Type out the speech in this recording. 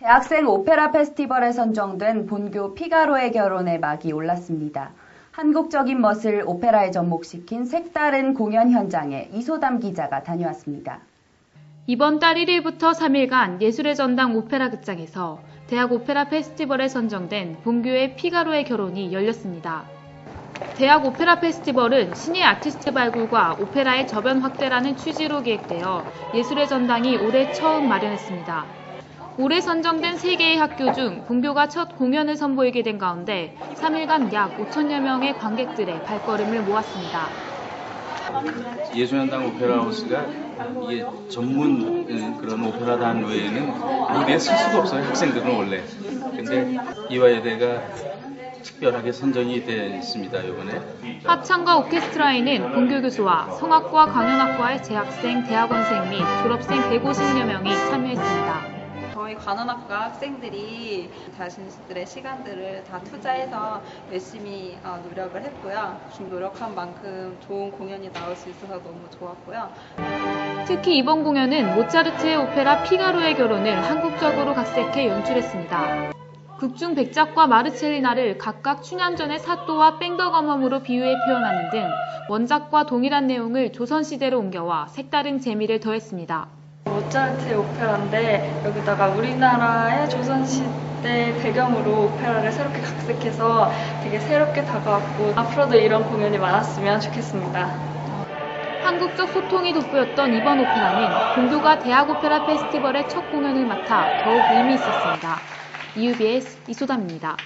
대학생 오페라 페스티벌에 선정된 본교 피가로의 결혼의 막이 올랐습니다. 한국적인 멋을 오페라에 접목시킨 색다른 공연 현장에 이소담 기자가 다녀왔습니다. 이번 달 1일부터 3일간 예술의 전당 오페라 극장에서 대학 오페라 페스티벌에 선정된 본교의 피가로의 결혼이 열렸습니다. 대학 오페라 페스티벌은 신예 아티스트 발굴과 오페라의 저변 확대라는 취지로 기획되어 예술의 전당이 올해 처음 마련했습니다. 올해 선정된 3개의 학교 중 본교가 첫 공연을 선보이게 된 가운데 3일간 약 5천여 명의 관객들의 발걸음을 모았습니다. 예술현당 오페라 하우스가 이게 전문 음, 그런 오페라단 외에는 무대에 설 수가 없어요 학생들은 원래 근데 이화여대가 특별하게 선정이 됐습니다 이번에 합창과 오케스트라에는 본교 교수와 성악과 강연학과의 재학생, 대학원생 및 졸업생 150여 명이. 저희 관원학과 학생들이 자신들의 시간들을 다 투자해서 열심히 어, 노력을 했고요. 노력한 만큼 좋은 공연이 나올 수 있어서 너무 좋았고요. 특히 이번 공연은 모차르트의 오페라 피가로의 결혼을 한국적으로 각색해 연출했습니다. 극중 백작과 마르첼리나를 각각 춘향전의 사또와 뺑덕어멈으로 비유해 표현하는 등 원작과 동일한 내용을 조선시대로 옮겨와 색다른 재미를 더했습니다. 모차르트의 오페라인데 여기다가 우리나라의 조선시대 배경으로 오페라를 새롭게 각색해서 되게 새롭게 다가왔고 앞으로도 이런 공연이 많았으면 좋겠습니다. 한국적 소통이 돋보였던 이번 오페라는 본교가 대학 오페라 페스티벌의 첫 공연을 맡아 더욱 의미 있었습니다. EUBS 이소담입니다.